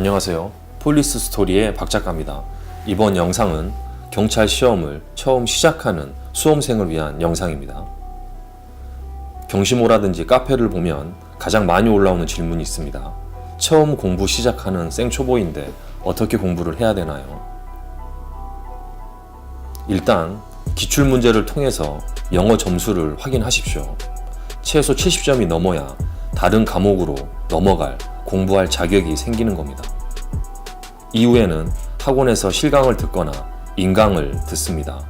안녕하세요. 폴리스 스토리의 박 작가입니다. 이번 영상은 경찰 시험을 처음 시작하는 수험생을 위한 영상입니다. 경시모라든지 카페를 보면 가장 많이 올라오는 질문이 있습니다. 처음 공부 시작하는 생초보인데 어떻게 공부를 해야 되나요? 일단 기출 문제를 통해서 영어 점수를 확인하십시오. 최소 70점이 넘어야 다른 과목으로 넘어갈 공부할 자격이 생기는 겁니다. 이후에는 학원에서 실강을 듣거나 인강을 듣습니다.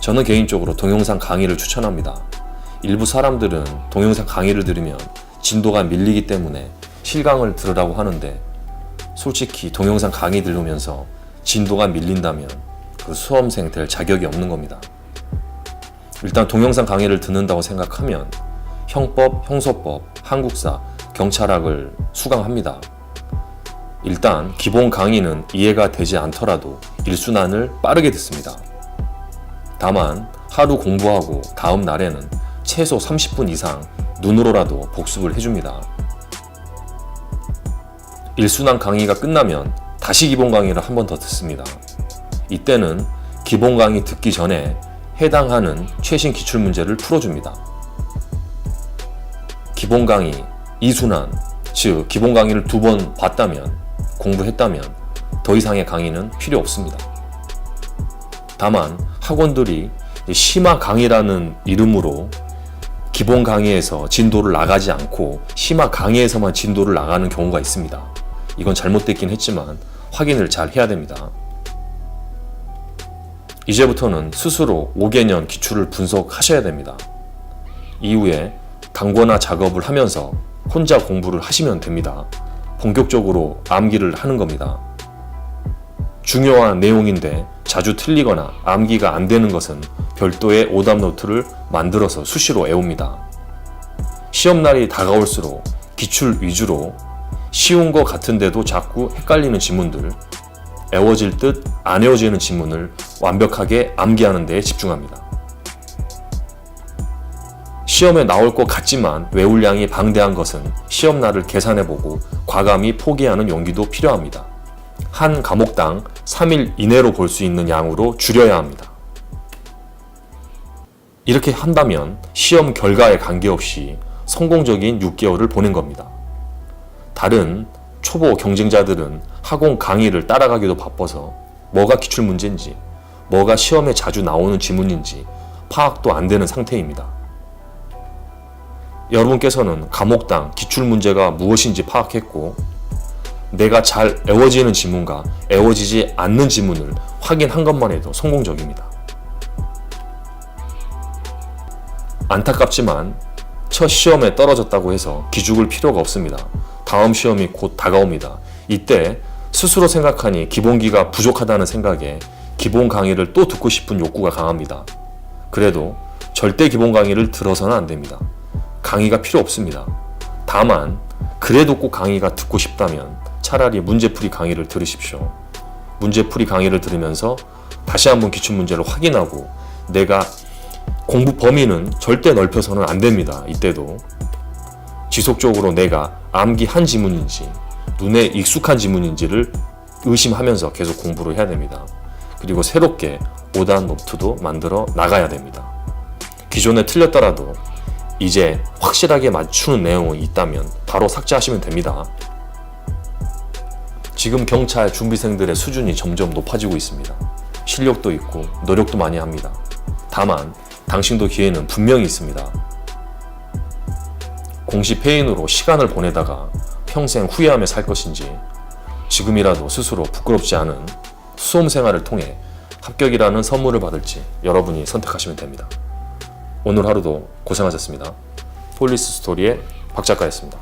저는 개인적으로 동영상 강의를 추천합니다. 일부 사람들은 동영상 강의를 들으면 진도가 밀리기 때문에 실강을 들으라고 하는데 솔직히 동영상 강의 들으면서 진도가 밀린다면 그 수험생 될 자격이 없는 겁니다. 일단 동영상 강의를 듣는다고 생각하면 형법, 형소법, 한국사, 경찰학을 수강합니다. 일단 기본 강의는 이해가 되지 않더라도 일순환을 빠르게 듣습니다. 다만 하루 공부하고 다음 날에는 최소 30분 이상 눈으로라도 복습을 해줍니다. 일순환 강의가 끝나면 다시 기본 강의를 한 번 더 듣습니다. 이때는 기본 강의 듣기 전에 해당하는 최신 기출 문제를 풀어줍니다. 기본 강의, 이순환, 즉 기본 강의를 두 번 봤다면 공부했다면 더 이상의 강의는 필요 없습니다. 다만 학원들이 심화 강의라는 이름으로 기본 강의에서 진도를 나가지 않고 심화 강의에서만 진도를 나가는 경우가 있습니다. 이건 잘못됐긴 했지만 확인을 잘 해야 됩니다. 이제부터는 스스로 5개년 기출을 분석하셔야 됩니다. 이후에 강권화 작업을 하면서 혼자 공부를 하시면 됩니다. 본격적으로 암기를 하는 겁니다. 중요한 내용인데 자주 틀리거나 암기가 안 되는 것은 별도의 오답 노트를 만들어서 수시로 외웁니다. 시험날이 다가올수록 기출 위주로 쉬운 것 같은데도 자꾸 헷갈리는 지문들, 애워질 듯 안 애워지는 지문을 완벽하게 암기하는 데에 집중합니다. 시험에 나올 것 같지만 외울 양이 방대한 것은 시험날을 계산해보고 과감히 포기하는 용기도 필요합니다. 한 과목당 3일 이내로 볼 수 있는 양으로 줄여야 합니다. 이렇게 한다면 시험 결과에 관계없이 성공적인 6개월을 보낸 겁니다. 다른 초보 경쟁자들은 학원 강의를 따라가기도 바빠서 뭐가 기출 문제인지, 뭐가 시험에 자주 나오는 지문인지 파악도 안 되는 상태입니다. 여러분께서는 과목당 기출 문제가 무엇인지 파악했고, 내가 잘 애워지는 지문과 애워지지 않는 지문을 확인한 것만 해도 성공적입니다. 안타깝지만 첫 시험에 떨어졌다고 해서 기죽을 필요가 없습니다. 다음 시험이 곧 다가옵니다. 이때 스스로 생각하니 기본기가 부족하다는 생각에 기본 강의를 또 듣고 싶은 욕구가 강합니다. 그래도 절대 기본 강의를 들어서는 안 됩니다. 강의가 필요 없습니다. 다만 그래도 꼭 강의가 듣고 싶다면 차라리 문제풀이 강의를 들으십시오. 문제풀이 강의를 들으면서 다시 한번 기출 문제를 확인하고 내가 공부 범위는 절대 넓혀서는 안 됩니다. 이때도 지속적으로 내가 암기한 지문인지 눈에 익숙한 지문인지를 의심하면서 계속 공부를 해야 됩니다. 그리고 새롭게 오단 노트도 만들어 나가야 됩니다. 기존에 틀렸더라도 이제 확실하게 맞추는 내용이 있다면 바로 삭제하시면 됩니다. 지금 경찰 준비생들의 수준이 점점 높아지고 있습니다. 실력도 있고 노력도 많이 합니다. 다만 당신도 기회는 분명히 있습니다. 공시 폐인으로 시간을 보내다가 평생 후회하며 살 것인지 지금이라도 스스로 부끄럽지 않은 수험 생활을 통해 합격이라는 선물을 받을지 여러분이 선택하시면 됩니다. 오늘 하루도 고생하셨습니다. 폴리스 스토리의 박 작가였습니다.